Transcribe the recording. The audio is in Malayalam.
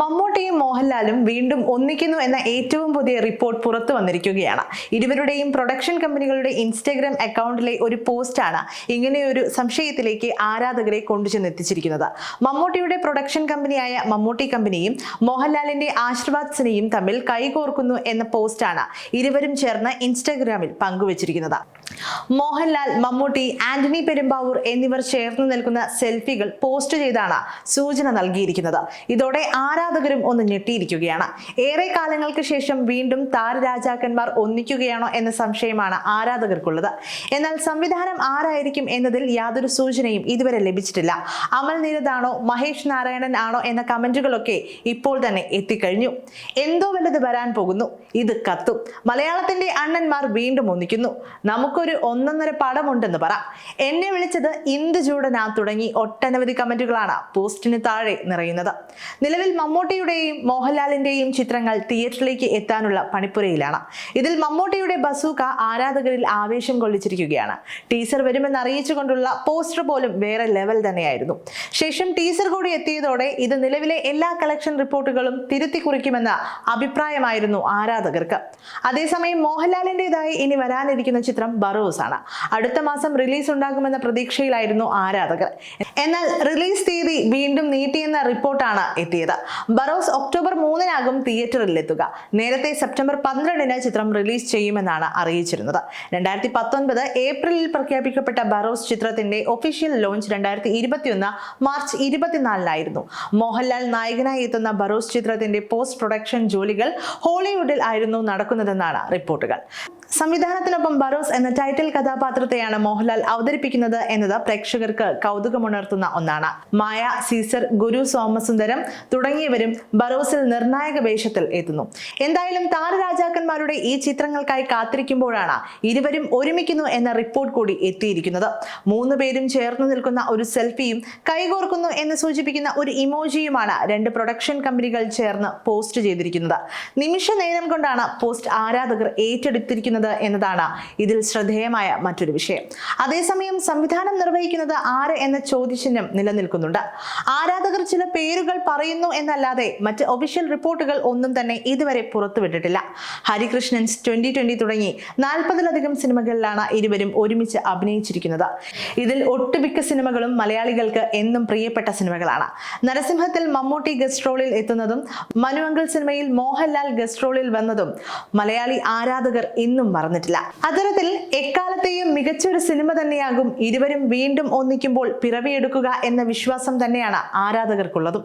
മമ്മൂട്ടിയും മോഹൻലാലും വീണ്ടും ഒന്നിക്കുന്നു എന്ന ഏറ്റവും പുതിയ റിപ്പോർട്ട് പുറത്തു വന്നിരിക്കുകയാണ്. ഇരുവരുടെയും പ്രൊഡക്ഷൻ കമ്പനികളുടെ ഇൻസ്റ്റാഗ്രാം അക്കൗണ്ടിലെ ഒരു പോസ്റ്റാണ് ഇങ്ങനെയൊരു സംശയത്തിലേക്ക് ആരാധകരെ കൊണ്ടുചെന്നെത്തിച്ചിരിക്കുന്നത്. മമ്മൂട്ടിയുടെ പ്രൊഡക്ഷൻ കമ്പനിയായ മമ്മൂട്ടി കമ്പനിയും മോഹൻലാലിന്റെ ആശീർവാദ് സിനെയും തമ്മിൽ കൈകോർക്കുന്നു എന്ന പോസ്റ്റാണ് ഇരുവരും ചേർന്ന് ഇൻസ്റ്റാഗ്രാമിൽ പങ്കുവച്ചിരിക്കുന്നത്. മോഹൻലാൽ മമ്മൂട്ടി ആന്റണി പെരുമ്പാവൂർ എന്നിവർ ചേർന്ന് നിൽക്കുന്ന സെൽഫികൾ പോസ്റ്റ് ചെയ്താണ് സൂചന നൽകിയിരിക്കുന്നത്. ഇതോടെ ആരാധകരും ഒന്ന് ഞെട്ടിയിരിക്കുകയാണ്. ഏറെ കാലങ്ങൾക്ക് ശേഷം വീണ്ടും താരരാജാക്കന്മാർ ഒന്നിക്കുകയാണോ എന്ന സംശയമാണ് ആരാധകർക്കുള്ളത്. എന്നാൽ സംവിധാനം ആരായിരിക്കും എന്നതിൽ യാതൊരു സൂചനയും ഇതുവരെ ലഭിച്ചിട്ടില്ല. അമൽ നീരദാണോ മഹേഷ് നാരായണൻ ആണോ എന്ന കമന്റുകളൊക്കെ ഇപ്പോൾ തന്നെ എത്തിക്കഴിഞ്ഞു. എന്തോ വല്ലത് വരാൻ പോകുന്നു. ഇത് കത്തും. മലയാളത്തിന്റെ അണ്ണന്മാർ വീണ്ടും ഒന്നിക്കുന്നു. നമുക്കൊരു ഒന്നൊന്നര പടമുണ്ടെന്ന് പറ. എന്നെ വിളിച്ചത് ഇന്ത് ചൂടനാ തുടങ്ങി ഒട്ടനവധി കമന്റുകളാണ് പോസ്റ്റിന് താഴെ നിറയുന്നത്. നിലവിൽ മമ്മൂട്ടിയുടെയും മോഹൻലാലിന്റെയും ചിത്രങ്ങൾ തിയേറ്ററിലേക്ക് എത്താനുള്ള പണിപ്പുരയിലാണ്. ഇതിൽ മമ്മൂട്ടിയുടെ ബസൂക്ക ആരാധകരിൽ ആവേശം കൊള്ളിച്ചിരിക്കുകയാണ്. ടീസർ വരുമെന്ന് അറിയിച്ചുകൊണ്ടുള്ള പോസ്റ്റർ പോലും വേറെ ലെവൽ തന്നെയായിരുന്നു. ശേഷം ടീസർ കൂടി എത്തിയതോടെ ഇത് നിലവിലെ എല്ലാ കളക്ഷൻ റിപ്പോർട്ടുകളും തിരുത്തി കുറിക്കുമെന്ന അഭിപ്രായമായിരുന്നു ആരാധകർക്ക്. അതേസമയം മോഹൻലാലിന്റെതായി ഇനി വരാനിരിക്കുന്ന ചിത്രം ബറോസ് ആണ് അടുത്ത മാസം റിലീസ് ഉണ്ടാകുമെന്ന പ്രതീക്ഷയിലായിരുന്നു ആരാധകർ. എന്നാൽ റിലീസ് തീയതി വീണ്ടും നീട്ടിയെന്ന റിപ്പോർട്ടാണ് എത്തിയത്. ബറോസ് ഒക്ടോബർ മൂന്നിനാകും തിയേറ്ററിൽ എത്തുക. നേരത്തെ സെപ്റ്റംബർ പന്ത്രണ്ടിന് ചിത്രം റിലീസ് ചെയ്യുമെന്നാണ് അറിയിച്ചിരുന്നത്. രണ്ടായിരത്തി പത്തൊൻപത് ഏപ്രിലിൽ പ്രഖ്യാപിക്കപ്പെട്ട ബറോസ് ചിത്രത്തിന്റെ ഒഫീഷ്യൽ ലോഞ്ച് രണ്ടായിരത്തി ഇരുപത്തിയൊന്ന് മാർച്ച് ഇരുപത്തിനാലിനായിരുന്നു. മോഹൻലാൽ നായകനായി എത്തുന്ന ബറോസ് ചിത്രത്തിന്റെ പോസ്റ്റ് പ്രൊഡക്ഷൻ ജോലികൾ ഹോളിവുഡിൽ ആയിരുന്നു നടക്കുന്നതെന്നാണ് റിപ്പോർട്ടുകൾ. സംവിധാനത്തിനൊപ്പം ബറോസ് എന്ന ടൈറ്റിൽ കഥാപാത്രത്തെയാണ് മോഹൻലാൽ അവതരിപ്പിക്കുന്നത് എന്നത് പ്രേക്ഷകർക്ക് കൗതുകമുണർത്തുന്ന ഒന്നാണ്. മായ സീസർ ഗുരു സോമസുന്ദരം തുടങ്ങിയവരും ബറോസിൽ നിർണായക വേഷത്തിൽ എത്തുന്നു. എന്തായാലും താരരാജാക്കന്മാരുടെ ഈ ചിത്രങ്ങൾക്കായി കാത്തിരിക്കുമ്പോഴാണ് ഇരുവരും ഒരുമിക്കുന്നു എന്ന റിപ്പോർട്ട് കൂടി എത്തിയിരിക്കുന്നത്. മൂന്ന് പേരും ചേർന്ന് നിൽക്കുന്ന ഒരു സെൽഫിയും കൈകോർക്കുന്നു എന്ന് സൂചിപ്പിക്കുന്ന ഒരു ഇമോജിയുമാണ് രണ്ട് പ്രൊഡക്ഷൻ കമ്പനികൾ ചേർന്ന് പോസ്റ്റ് ചെയ്തിരിക്കുന്നത്. നിമിഷ നേരം കൊണ്ടാണ് പോസ്റ്റ് ആരാധകർ ഏറ്റെടുത്തിരിക്കുന്നത് എന്നതാണ് ഇതിൽ ശ്രദ്ധേയമായ മറ്റൊരു വിഷയം. അതേസമയം സംവിധാനം നിർവഹിക്കുന്നത് ആര് എന്ന ചോദ്യചിഹ്നം നിലനിൽക്കുന്നുണ്ട്. ആരാധകർ ചില പേരുകൾ പറയുന്നു എന്നല്ലാതെ മറ്റ് ഒഫീഷ്യൽ റിപ്പോർട്ടുകൾ ഒന്നും തന്നെ ഇതുവരെ പുറത്തുവിട്ടിട്ടില്ല. ഹരികൃഷ്ണൻസ് ട്വന്റി ട്വന്റി തുടങ്ങി നാൽപ്പതിലധികം സിനിമകളിലാണ് ഇരുവരും ഒരുമിച്ച് അഭിനയിച്ചിരിക്കുന്നത്. ഇതിൽ ഒട്ടുമിക്ക സിനിമകളും മലയാളികൾക്ക് എന്നും പ്രിയപ്പെട്ട സിനിമകളാണ്. നരസിംഹത്തിൽ മമ്മൂട്ടി ഗസ്റ്റ് റോളിൽ എത്തുന്നതും മനുവങ്കൽ സിനിമയിൽ മോഹൻലാൽ ഗസ്റ്റ് റോളിൽ വന്നതും മലയാളി ആരാധകർ എന്നും മറന്നിട്ടില്ല. അത്തരത്തിൽ എക്കാലത്തെയും മികച്ചൊരു സിനിമ തന്നെയാകും ഇരുവരും വീണ്ടും ഒന്നിക്കുമ്പോൾ പിറവിയെടുക്കുക എന്ന വിശ്വാസം തന്നെയാണ് ആരാധകർക്കുള്ളതും.